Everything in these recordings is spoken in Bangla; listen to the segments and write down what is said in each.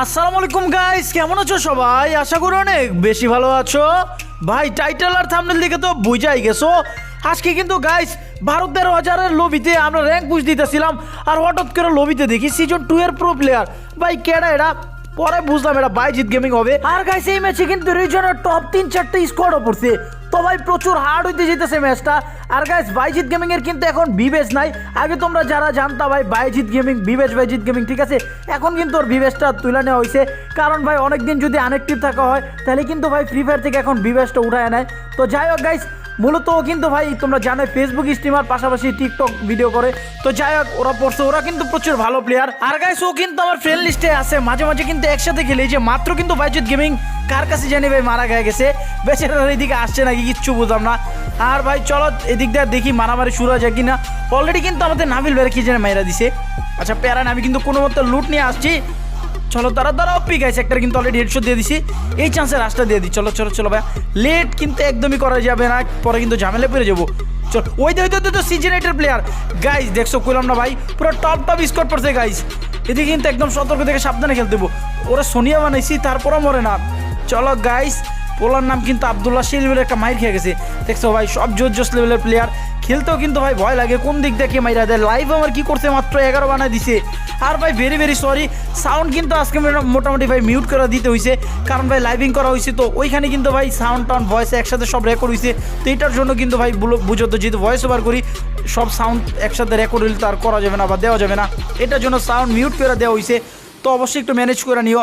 আসসালামু আলাইকুম গাইস কেমন আছো সবাই? আশা করি অনেক বেশি ভালো আছো। ভাই টাইটেল আর থামনেল দেখে তো বুঝাই গেছো। আজকে কিন্তু গাইস ভারত তেরো হাজারের লবিতে আমরা র্যাঙ্ক পুশ দিতেছিলাম। আর হঠাৎ করে লবিতে দেখি সিজন টু এর প্রো প্লেয়ার ভাই, কেডা এটা পরে বুঝলাম এটা বাইজিৎ গেমিং হবে। আর গাইস এই ম্যাচে কিন্তু রিজনের টপ তিন, চারটে স্কোয়াডও পড়ছে। তো ভাই প্রচুর হার্ড হইতে যেতেছে ম্যাচটা আর গাইস বাইজিৎ গেমিং এর কিন্তু এখন বিবেশ নাই। আগে তোমরা যারা জানতা ভাই বাইজিৎ গেমিং বিবেশ বাইজিৎ গেমিং ঠিক আছে? এখন কিন্তু ওর বিবেশটা তুলে নেওয়া হয়েছে কারণ ভাই, অনেকদিন যদি আনএক্টিভ থাকা হয়, তাহলে কিন্তু ভাই ফ্রি ফায়ার থেকে এখন বিবেশটা উঠায় নেয়। তো যাই হোক গাইস মূলত কিন্তু ভাই, তোমরা জানো ফেসবুক স্ট্রিমার পাশাপাশি টিকটক ভিডিও করে। তো যাই হোক, ওরা পড়ছে, ওরা কিন্তু প্রচুর ভালো প্লেয়ার আর গাইস ও কিন্তু আমার ফ্রেন্ড লিস্টে আছে। মাঝে মাঝে কিন্তু একসাথে খেলে। যে মাত্র কিন্তু বাইজুত গেমিং কার কাছে জানি ভাই, মারা গয়ে গেছে। বেচারার এদিকে আসছে নাকি, কিচ্ছু বুঝলাম না। আর ভাই, চলো এদিক দিয়ে দেখি মারামারি শুরু হয়ে যায় কিনা। অলরেডি কিন্তু আমাদের নাবিল বের কি জানে মাইরা দিছে। আচ্ছা প্যারান আমি কিন্তু কোনো মতো লুট নিয়ে আসছি। চলো তারা তারা অপি গাইছে একটা কিন্তু অলরেডি হেডশট দিয়ে দিছি। এই চান্সে রাস্তা দিয়ে দিই চলো চলো চলো ভাই লেট কিন্তু একদমই করা যাবে না, পরে কিন্তু ঝামেলা পেরে যাব। চল, ওই ওই তো সিজনেটের প্লেয়ার গাইস দেখছ, কইলাম না ভাই, পুরো টপ টপ স্কোর পড়ছে গাইস এদিকে কিন্তু একদম সতর্ক থেকে সাবধানে খেলতে দেবো ওরা সোনিয়া বানাইছি, তারপরও মরে না। চলো গাইস পোলার নাম কিন্তু আবদুল্লাহ, সেই লেভেলের একটা মাইর খেয়ে গেছে। দেখছ ভাই, সব জোর জোস লেভেলের প্লেয়ার খেলতেও কিন্তু ভাই ভয় লাগে, কোন দিক কে মাইরা দেয়? লাইভ আমার কি করছে? মাত্র এগারো বানায় দিছে। আর ভাই ভেরি ভেরি সরি সাউন্ড কিন্তু আজকে মোটামুটি ভাই মিউট করে দিতে হয়েছে কারণ ভাই লাইভিং করা হয়েছে তো। ওইখানে কিন্তু ভাই সাউন্ড টাউন ভয়েস একসাথে সব রেকর্ড হয়েছে তো এটার জন্য কিন্তু ভাই বুঝো তো, যেহেতু ভয়েস ওভার করি, সব সাউন্ড একসাথে রেকর্ড হলে তো আর করা যাবে না বা দেওয়া যাবে না। এটার জন্য সাউন্ড মিউট করে দেওয়া হয়েছে তো অবশ্যই একটু ম্যানেজ করে নিও।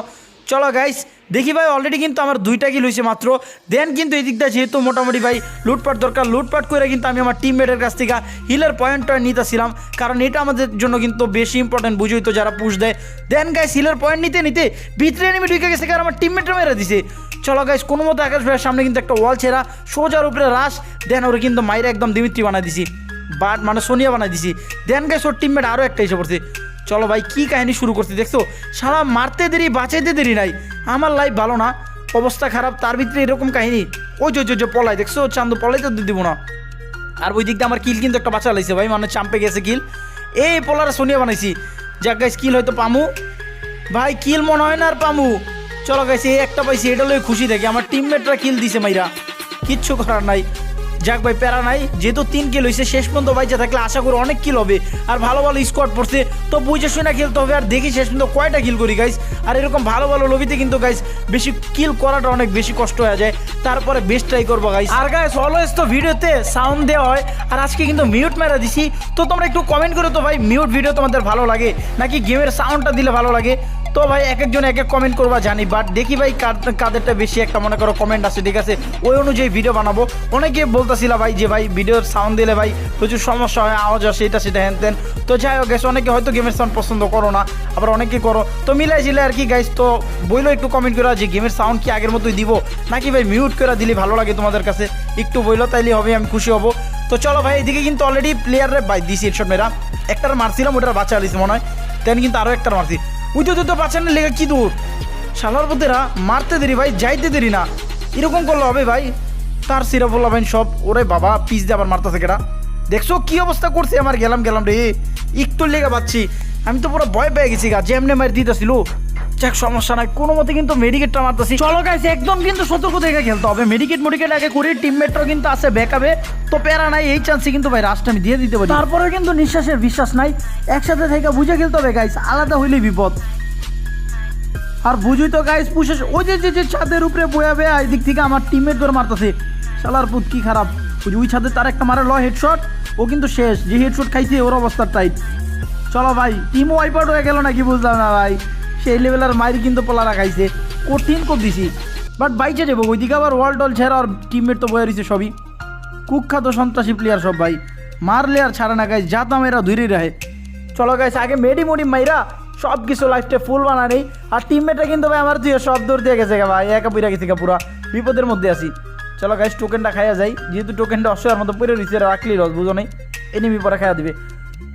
চলো গাইস দেখি ভাই অলরেডি কিন্তু আমার দুইটা কিল হয়েছে মাত্র। দেন কিন্তু এই দিকটা যেহেতু মোটামুটি ভাই, লুটপাট দরকার। লুটপাট করে কিন্তু আমি আমার টিমমেটের কাছ থেকে হিলের পয়েন্টটা নিতেছিলাম। কারণ এটা আমাদের জন্য কিন্তু বেশি ইম্পর্টেন্ট বুঝোই তো যারা পুশ দেয়। দেন গাইস হিলের পয়েন্ট নিতে নিতে ভিতরে এনিমি ঢুকে গেছে, কারণ আমার টিমমেটরা মেরে দিছে। চলো গাইস কোনো মতো আকাশ ভাইয়ের সামনে কিন্তু একটা ওয়াল ছেঁড়া, সোজার উপরে রাস দেন ওরা কিন্তু মাইরে একদম দিমিত্রি বানাই দিছি। বাট মানে সোনিয়া বানাই দিছি। দেন গাইস ওর টিমমেট আরও একটা এসে পড়ছে। চলো ভাই কি কাহিনী শুরু করতে দেখছ? সারা মারতে দেরি বাঁচাইতে দেরি নাই। আমার লাইফ ভালো না অবস্থা খারাপ তার ভিতরে এরকম কাহিনী। ওই যে যে, পলাই দেখছ? চান্দু পলাই তো দিব না। আর ওই দিক দিয়ে আমার কিল কিন্তু একটা বাঁচা লাগছে ভাই মানে চাম্পে গেছে কিল এই পোলারে সোনিয়া বানাইছি। যাক গাইস কিল হয়তো পামু। ভাই কিল মনে হয় না আর পামু। চলো গাইস এই একটা পাইছি এটা লই খুশি থাকি। আমার টিমমেটরা কিল দিছে মাইরা। কিচ্ছু করার নাই। যাক ভাই, প্যারা নাই। যেহেতু তিন কিল হয়েছে শেষ পর্যন্ত বাইচে থাকলে আশা করি অনেক কিল হবে। আর ভালো ভালো স্কোয়াড পড়ছে। তো বুঝে শুনে খেলতে হবে। আর দেখি শেষ পর্যন্ত কয়টা কিল করি গাইস আর এরকম ভালো ভালো লবিতে কিন্তু গাইস বেশি কিল করাটা অনেক বেশি কষ্ট হয়ে যায়। তারপরে বেস্ট ট্রাই করব গাইস আর গাইস অলওয়েজ তো ভিডিওতে সাউন্ড দেওয়া হয়। আর আজকে কিন্তু মিউট মেরা দিছি। তো তোমরা একটু কমেন্ট করো তো ভাই মিউট ভিডিও তোমাদের ভালো লাগে? নাকি গেমের সাউন্ডটা দিলে ভালো লাগে? তো ভাই এক একজন এক এক কমেন্ট করবা, জানি বাট দেখি ভাই কাদেরটা বেশি একটা, মনে করো কমেন্ট আছে ঠিক আছে? ওই অনুযায়ী ভিডিও বানাবো। অনেকে বলতেছিল ভাই যে ভাই ভিডিওর সাউন্ড দিলে ভাই প্রচুর সমস্যা হয়, আওয়াজ আসে, এটা সেটা, হ্যান তেন তো যাই হোক গেছে অনেকে হয়তো গেমের সাউন্ড পছন্দ করো না, আবার অনেকে করো। তো মিলাই জিলে আর কি গাইস তো বইলো একটু কমেন্ট করা যে গেমের সাউন্ড কি আগের মতোই দিব? নাকি ভাই মিউট করে দিলে ভালো লাগে তোমাদের কাছে? একটু বইলো, তাইলে হবে, আমি খুশি হব। তো চলো ভাই, এদিকে কিন্তু অলরেডি প্লেয়ারের বাই দিছি হেডশট মেয়েরা একটার মারছিলাম, ওটার বাচ্চা আলিস মনে হয়। তেন কিন্তু আরও একটার মারছি। উই তো পাচ্ছেন না লেগে কি দূর? শালার বুদ্ধেরা মারতে দেরি ভাই, যাইতে দেরি না। এরকম করলে হবে ভাই। তার সিরাফুল্লা ভাই সব, ওরে বাবা, পিস দিয়ে আবার মারতে কেটা দেখছ কি অবস্থা করছে? আমার গেলাম গেলাম রে। একটু লেগে পাচ্ছি। আমি তো পুরো ভয় পেয়ে গেছি গা যেমনে মারি দিতেছিল। যাক সমস্যা নাই, কোনো মতে কিন্তু মেডিকেটটা মারতেছি। চলো গাইছে একদম কিন্তু সতর্ক থেকে খেলতে হবে। মেডিকেট মেডিকেট আগে করি টিমমেটরাও কিন্তু আছে ব্যাকআপে তো প্যারা নাই, এই চান্সে কিন্তু ভাই রাস্তা আমি দিয়ে দিতে পারি। তারপরে কিন্তু নিঃশ্বাসের বিশ্বাস নাই। একসাথে থেকে বুঝে খেলতে হবে গাইস আলাদা হইলেই বিপদ। আর বুঝুই তো গাইস পুষে ওই যে যে যে ছাদের উপরে বয়া বেয়া এই দিক থেকে আমার টিমমেট ধরে মারতেছে। শালার পুত, কি খারাপ। ওই ছাদে তার একটা মারে ল হেডশট ও কিন্তু শেষ। যে হেডশট খাইছে, ওর অবস্থা টাইট চলো ভাই টিম ওয়াইপ আউট হয়ে গেল নাকি বুঝলাম না ভাই। সেই লেভেলের মাইরি কিন্তু পোলারা খাইছে। কঠিন কর দিছি। বাট বাইচে যাব ওইদিকে আবার ওয়াল টল ছেড়া আর টিমমেট তো বয়ে রয়েছে সবই। কুখ্যাত সন্ত্রাসী প্লেয়ার সব ভাই। মারলে আর ছাড়ে না গাইস যা দাম এরা ধরেই রাখে চলো গাইস আগে মেডি মুডি মাইরা সব কিছু লাইফটা ফুল বানা নেই আর টিমমেটটা কিন্তু ভাই আমার তুই সব দৌড় দিয়ে গেছে ভাই একা পুরা গেছে পুরা। বিপদের মধ্যে আছি। চলো গাইস টোকেনটা খাইয়া যাই। যেহেতু টোকেনটা অসহায়ের মতো পড়ে রয়েছে রাখলি রস বুঝো নেই? এনিমি পরে খাইয়া দিবে।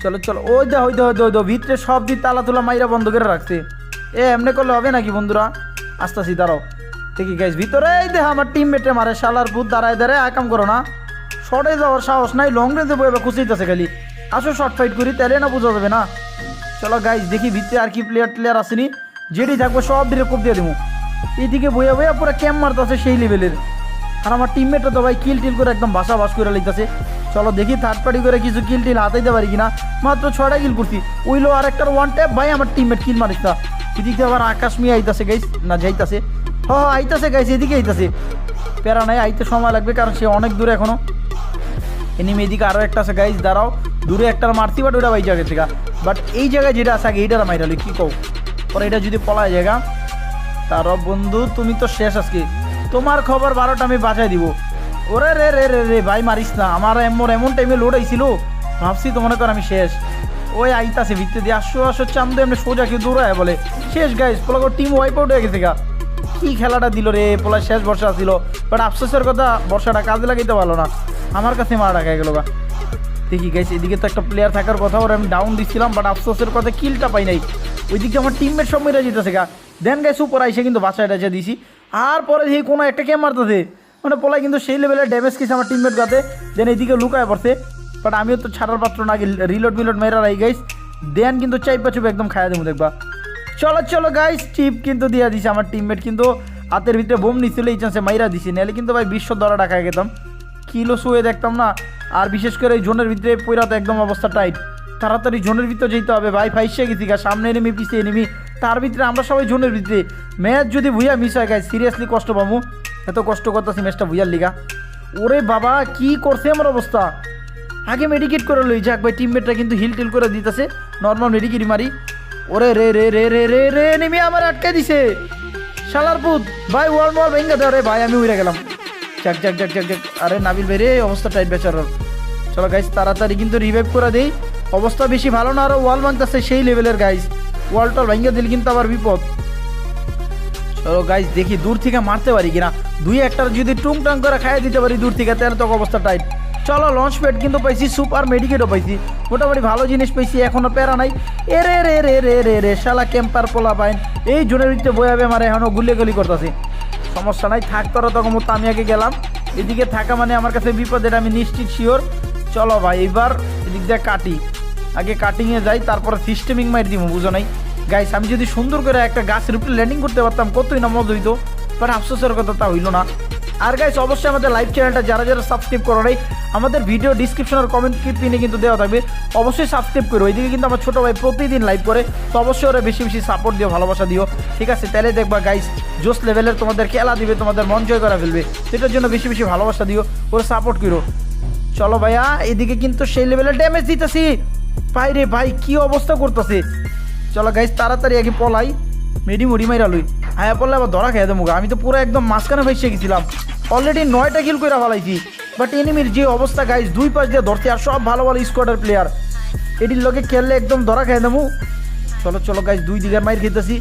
চলো চলো ওই দা ওই দা ওই দা, ওই দা ভিতরে সব দিক তালা তুলা মাইরা বন্ধ করে রাখছে। এ, এমনি করলে হবে নাকি বন্ধুরা? আসতেছি, দাঁড়াও। দেখি গাইস ভিতরে দেখ আমার টিমমেটে মারে, শালার ভূত, দাঁড়ায় দাঁড়ায় আকাম করো না। শর্টে যাওয়ার সাহস নাই লং রেঞ্জে বইবে খুশিতেছে খালি। আসো শর্ট ফাইট করি, তাহলে না বোঝা যাবে না। চলো গাইস দেখি ভিতরে আর কি প্লেয়ার প্লেয়ার আসেনি যেটি থাকব, সব ডিরে কোপ দিয়ে দেবো এদিকে বইয়া বইয়া পুরো ক্যাম্প মারতেছে সেই লেভেলের আর আমার টিমমেটও তো ভাই কিল টিল করে একদম বাসা বাস করে লিখতেছে চলো, দেখি থার্ড পার্টি করে কিছু কিল টিল হাতাইতে পারি কিনা। মাত্র ছয়টা কিল করছি। ওইলো আর একটা ওয়ান ট্যাপ ভাই, আমার টিমমেট কিল মারিস এদিকে আবার আকাশ মিয়া আইতাছে গাইস। না যাইতাছে হ আইতাছে গাইস, এদিকে আইতাছে। প্যারা নাই, আইতে সময় লাগবে কারণ সে অনেক দূরে এখনও। এনিমি এদিকে আরও একটা আছে গাইস, দাঁড়াও। দূরে একটা মারতি বাট ওটা বাই জায়গা থেকে। বাট এই জায়গায় যেটা আছে আগে এইটার মাইরালি, কি কও? পরে এটা যদি পলায় জায়গা তার বন্ধু, তুমি তো শেষ আজকে। তোমার খবর বারোটা আমি বাঁচাই দিব। ওরে রে রে রে রে, ভাই, মারিস না। আমার এমন এমন টাইমে লোড আইছিল। ভাবছি তো মনে কর আমি শেষ। ওই আইতাছে, ভিত্তি দিয়ে আসো আসো, চান্দু এমনি সোজা কেউ দৌড়ায় বলে, শেষ গাইস পোলাগো টিম ওয়াইপ আউট হয়ে গেছে গা। কি খেলাটা দিল রে পোলা শেষ বর্ষা ছিল। বাট আফসোসের কথা বর্ষাটা কাজে লাগাইতে পারল না। আমার কাছে মারা ডাকা গেল গা। দেখি গাইস এদিকে তো একটা প্লেয়ার থাকার কথা, ওর আমি ডাউন দিচ্ছিলাম বাট আফসোসের কথা কিলটা পাই নাই। ওইদিকে আমার টিমমেট সব মেরে যেতেছে গা। দেন গাইস উপর আইসে কিন্তু বাঁচায় টাচা দিছি। আর পরে দেখি কোনো একটা কে মারতেছে। মানে পোলাই কিন্তু সেই লেভেলের ড্যামেজ খেয়েছে আমার টিমমেট গাতে। দেন এদিকে লুকায় পড়ছে। বাট আমিও তো ছাড়ার পাত্র না রিলোড মিলোড মেরা রাই গাইস দেন কিন্তু চাইপা চুপ একদম খাইয়া দেবো দেখবা। চলো চলো গাইস টিপ কিন্তু দিয়ে দিছে আমার টিমমেট কিন্তু হাতের ভিতরে বোম নিছিল, এই চান্সে মাইরা দিছি। নাহলে কিন্তু ভাই বিশ্ব দরা ডাকা গেতাম। কিলো শুয়ে দেখতাম না। আর বিশেষ করে এই জোনের ভিতরে পইরা তো একদম অবস্থা টাইট তাড়াতাড়ি জোনের ভিতরে যেতে হবে, ভাই, ফাইসে গেছি, গা, সামনে এনেমি পিছিয়ে এনেমি তার ভিতরে আমরা সবাই জোনের ভিতরে। ম্যাচ যদি ভুইয়া মিস হয় গাই সিরিয়াসলি কষ্ট পাবো এত কষ্ট করতেছি ম্যাচটা ভুইয়ার লিগা। ওরে বাবা, কি করছে আমার অবস্থা? আগে মেডিকেট করে লই যাক ভাই টিমমেটটা কিন্তু হিল টিল করে দিতেছে। নর্মাল মেডিকেট মারি। ওরে রে রে রে রে রে রে নেমে আমার আটকে দিছে। শালার পুত, ভাই ওয়াল ওয়াল ভেঙ্গে ধরে ভাই, আমি উড়ে গেলাম। যাক যাক যাক যাক আরে নাবিল ভাই রে, অবস্থা টাইট বেচার চলো গাইস তাড়াতাড়ি কিন্তু রিভাইভ করে দেই। অবস্থা বেশি ভালো না, আরও ওয়াল ভাঙতেছে সেই লেভেলের গাইস ওয়াল টল ভেঙে দিল কিন্তু আবার বিপদ। চলো গাইস দেখি দূর থেকে মারতে পারি কিনা। দুই একটার যদি টুং টাং করে খাইয়ে দিতে পারি দূর থেকে, তাহলে তো অবস্থা টাইট চলো লঞ্চ প্যাড কিন্তু পাইছি সুপার মেডিকেটও পাইছি। মোটামুটি ভালো জিনিস পাইছি এখনও প্যারা নাই। এ রে রে রে রে রে রে, শালা ক্যাম্পার পোলা পাইন এই জোনের ভিতরে বয়াবে মারে, এখনও গুলি গুলি করতেছি। সমস্যা নাই, থাক তখন মতো আমি আগে গেলাম। এদিকে থাকা মানে আমার কাছে বিপদ এটা আমি নিশ্চিত শিওর চলো ভাই, এবার এদিক দিয়ে কাটি। আগে কাটিংয়ে যাই, তারপরে সিস্টেমিং মাইর দিব বুঝো নাই? গাইস আমি যদি সুন্দর করে একটা গাছের উপরে ল্যান্ডিং করতে পারতাম, কতই না মজা হইতো। বাট আফসোসের কথা তা হইল না। আর গাইস অবশ্যই আমাদের লাইভ চ্যানেলটা যারা যারা সাবস্ক্রাইব করো নাই, আমাদের ভিডিও ডিসক্রিপশন আর কমেন্ট পিনে কিন্তু দেওয়া থাকবে। অবশ্যই সাবস্ক্রাইব করো। ওইদিকে কিন্তু আমার ছোটো ভাই প্রতিদিন লাইভ করে, তো অবশ্যই ওরা বেশি বেশি সাপোর্ট দিও, ভালোবাসা দিও। ঠিক আছে, তাহলে দেখবা গাইস জোস লেভেলের তোমাদের খেলা দিবে, তোমাদের মন জয় করা ফেলবে। সেটার জন্য বেশি বেশি ভালোবাসা দিও, ওরা সাপোর্ট করো। চলো ভাইয়া, এদিকে কিন্তু সেই লেভেলের ড্যামেজ দিতেছি। ভাই রে ভাই, কি অবস্থা করতেছে? চলো গাইস তাড়াতাড়ি আগে পলাই, মেডি মুড়ি মাইরা আয়া পড়লে আবার ধরা খেয়ে দেবো আমি তো পুরো একদম মাঝখানে ভেসে গেছিলাম। অলরেডি নয়টা কিল করে ফেলাইছি। বাট এনিমির যে অবস্থা গাইস দুই পাশ দিয়ে ধরতে আর সব ভালো ভালো স্কোয়াডের প্লেয়ার এটির লোকে খেললে একদম ধরা খেয়ে দেবো। চলো চলো গাইস দুই দিকের মাইর খেতেছি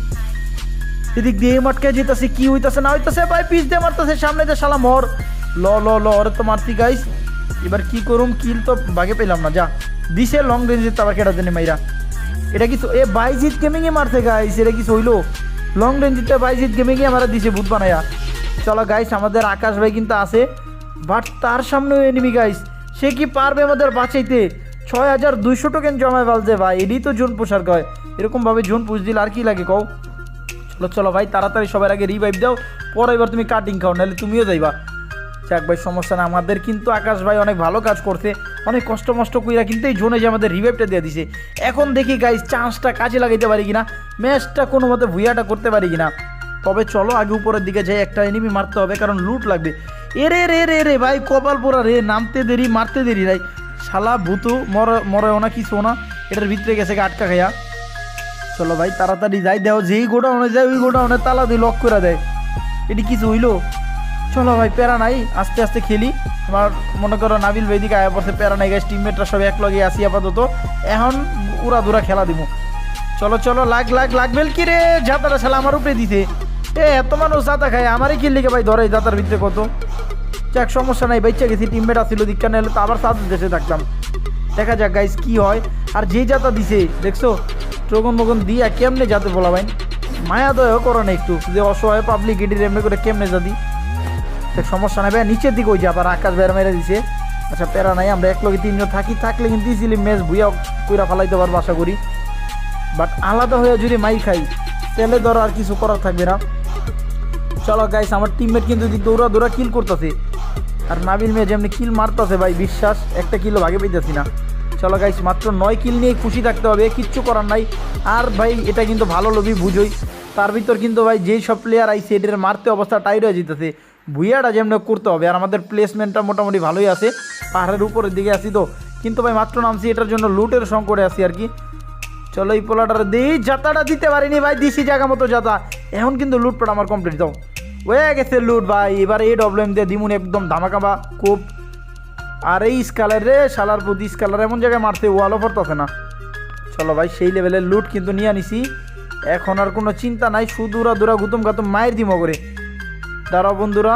এদিক দিয়ে মাটকে যেতেছে, কি হইতাছে, না হইতাছে, ভাই পিস দিয়ে মারতেছে, সামনে দিয়ে শালা মর। ল ল ল, ওরে তো মারতি গাইস এবার কি করুম কিল তো বাগে পেলাম না, যা। দিছে লং রেঞ্জে তো আবার কেটা জানি মাইরা। এটা কি এ বাইজিৎ গেমিং এ মারছে গাইস এটা কি হইল লং রেঞ্জটা বাইজিত গেমে গিয়ে আমরা দিছে ভূত বানাইয়া চলো গাইস আমাদের আকাশ ভাই কিন্তু আছে। বাট তার সামনেও এনিমি গাইস সে কি পারবে আমাদের বাঁচাইতে? ছয় হাজার দুইশো টোকেন জমায় ফেলছে ভাই এটাই তো জোন পোষার কয়। এরকমভাবে জোন পুষ দিলে আর কি লাগে কও? চলো চলো ভাই, তাড়াতাড়ি সবার আগে রিভাইভ দাও পরে এবার তুমি কাটিং খাও, নাহলে তুমিও যাইবা। যাক ভাই, সমস্যা না। আমাদের কিন্তু আকাশ ভাই অনেক ভালো কাজ করছে। অনেক কষ্ট মষ্ট কইরা কিন্তু এই জোনে যে আমাদের রিভাইভটা দিয়ে দিছে। এখন দেখি গাইস চান্সটা কাজে লাগাইতে পারি কিনা? ম্যাচটা কোনো মতে ভুইয়াটা করতে পারি কিনা? তবে চলো আগে উপরের দিকে যাই, একটা এনিমি মারতে হবে, কারণ লুট লাগবে। এ রে রে রে রে ভাই, কপাল পোড়া রে, নামতে দেরি, মারতে দেরি ভাই শালা ভূতু, মরে, মরেও না কিছু না। এটার ভিতরে গেছে আটকা খাইয়া। চলো ভাই, তাড়াতাড়ি যাই, দেও, যেই গোডাউনে যায় ওই গোডাউনে তালা দিয়ে লক করে দেয়। এটি কিছু হইল? চলো ভাই, প্যারা নাই, আস্তে আস্তে খেলি। আমার মনে করো নাবিল বেদিকে আয়া পড়ছে, প্যারা নাই গাছ টিমমেটরা সব এক লগে আসি আপাতত। এখন উড়া দুরা খেলা দিব চলো চলো, লাগ লাগ লাগবেল কি রে? জাতারা শালা আমার উপরে দিতে এ, এত মানুষ জাতা খায়, আমারই কিল লিখে ভাই, ধরে জাতার ভিতরে কত। যাক, সমস্যা নাই বাইচা গেছি টিমমেট আসছিল দীক্ষা নাহলে তো আবার সাথে দেশে থাকতাম। দেখা যাক গাইস কি হয়। আর যে জাতা দিছে, দেখছ? ট্রগন মগন দিয়া কেমনে যাতে বলা ভাই? মায়া দয়াও করো না একটু, যে অসহায় পাবলিক এটি এমনি করে কেমনে যা দিই দেখ সমস্যা নাই নিচের দিকে ওই যে আবার আকাশ বেড়া মেরে দিছে। আচ্ছা প্যারা নাই, আমরা এক লগে তিনজন থাকি, থাকলে কিন্তু ইজিলি ম্যাচ ভুইয়া কইরা ফেলাইতে পারব আশা করি। বাট আলাদা হয়ে যদি মাই খাই তেলে ধরো আর কিছু করার থাকবে না। চলো গাইস আমার টিমমেট কিন্তু দৌড়া দৌড়া কিল করতেছে। আর নাবিল মেয়ে যেমনি কিল মারতেছে ভাই, বিশ্বাস, একটা কিলো ভাগে পেতেছি না। চলো গাইস মাত্র নয় কিল নিয়ে খুশি থাকতে হবে, কিচ্ছু করার নাই। আর ভাই, এটা কিন্তু ভালো লবি বুঝোই। তার ভিতর কিন্তু ভাই, যেই সব প্লেয়ার আইসে এটার মারতে অবস্থা টাইট হয়ে যেতেছে ভুইয়াটা যেমনি করতে হবে, আর আমাদের প্লেসমেন্টটা মোটামুটি ভালোই আছে। পাহাড়ের উপরের দিকে আসি তো। কিন্তু ভাই, মাত্র নামছি, এটার জন্য লুটের সংকটে আছি আর কি। চলো এই পোলাটার দিই, যাতাটা দিতে পারিনি ভাই, দিছি জায়গা মতো যাতা। এখন কিন্তু লুটপাট আমার কমপ্লিট দাও হয়ে গেছে লুট ভাই, এবার এই ডব্লেম দিয়ে দিমুন একদম ধামাকাবা খুব আর এই স্কালার রে, শালার প্রতি স্কালার, এমন জায়গায় মারতে ওয়ালও পড়তেছে না। চলো ভাই, সেই লেভেলের লুট কিন্তু নিয়ে আনিছি। এখন আর কোনো চিন্তা নাই সুদূরা দূরা গুতুম গাতুম মায়ের দিমো করে দাঁড়াও বন্ধুরা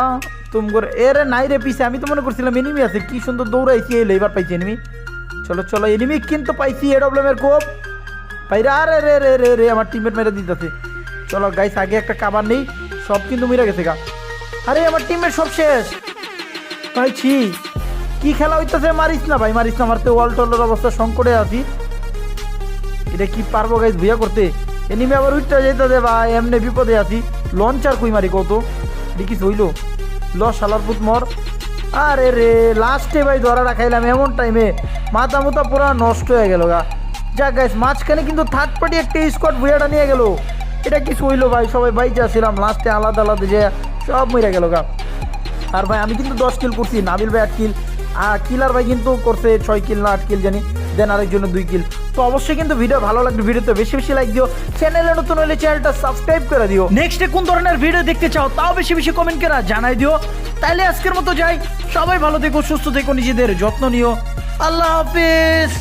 তুম করে এ রে নাই রে পিছে, আমি তো মনে করছিলাম এনিমি আছে, কি সুন্দর দৌড়াইছি এলো লেবার পাইছি এনিমি চলো চলো এনিমি কিন্তু পাইছি এ ডব্লেমের কোপ। পাইরা, আরে, রে রে রে রে, আমার টিমমেট মেরে দিতেছে। চলো গাইস আগে একটা কাবার নেই, সব কিন্তু মিরা গেছে গা। আরে, আমার টিমমেট সব শেষ। পাইছি। কি খেলা হইতেছে, মারিস না ভাই, মারিস না মারতে ওয়াল টলের অবস্থা সংকটে আছি। এটা কি পারব গাইস ভুয়া করতে? এনিমি আবার উঠতে যাইতেছে ভাই, এমনি বিপদে আছি। লঞ্চার কুই মারি কত দেখিস হইল ল শালার পুত মর। আরে রে, লাস্টে ভাই ধরা রাখাইলাম এমন টাইমে মাথা মুথা পুরা নষ্ট হয়ে গেল গা। যাক গাইস মাঝখানে কিন্তু থার্ড পার্টি একটা স্কট ভুয়াটা নিয়ে গেল। এটা কি হইল ভাই? সবাই বাইচে আসছিলাম লাস্টে আলাদা আলাদা যে সব মরে গেল গা। আর ভাই, আমি কিন্তু দশ কিল করছি। নাবিল ভাই আট কিল আর কিলার ভাই কিন্তু করছে ছয় কিল না আট কিল জানি। দেন আরেকজন দুই কিল তো অবশ্যই কিন্তু ভিডিও ভালো লাগলে ভিডিওতে বেশি বেশি লাইক দিও। চ্যানেলে নতুন হলে চ্যানেলটা সাবস্ক্রাইব করে দিও। নেক্সটে কোন ধরনের ভিডিও দেখতে চাও, তাও বেশি বেশি কমেন্ট করে জানাই দিও। তাহলে আজকের মতো যাই। সবাই ভালো থেকো, সুস্থ থেকো, নিজেদের যত্ন নিও। আল্লাহ হাফিজ।